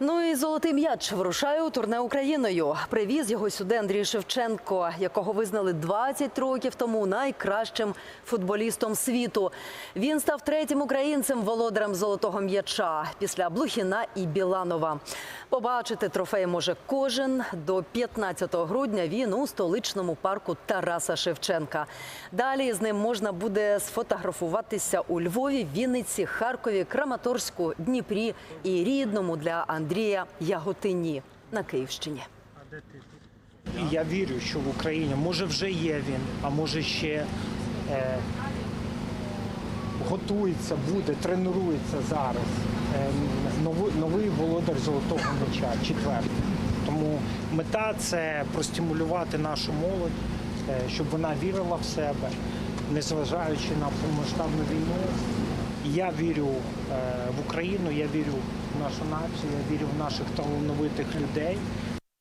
Ну і золотий м'яч вирушає у турне Україною. Привіз його сюди Андрій Шевченко, якого визнали 20 років тому найкращим футболістом світу. Він став третім українцем володарем золотого м'яча після Блухіна і Біланова. Побачити трофей може кожен. До 15 грудня він у столичному парку Тараса Шевченка. Далі з ним можна буде сфотографуватися у Львові, Вінниці, Харкові, Краматорську, Дніпрі і рідному для Андрія Яготині на Київщині. Я вірю, що в Україні може вже є він, а може ще е, готується, буде, тренується зараз. Е, новий, новий володар золотого м'яча, четвертий. Тому мета це простимулювати нашу молодь, е, щоб вона вірила в себе, незважаючи на повномасштабну війну. Я вірю е, в Україну, я вірю в нашу націю, я вірю в наших талановитих людей.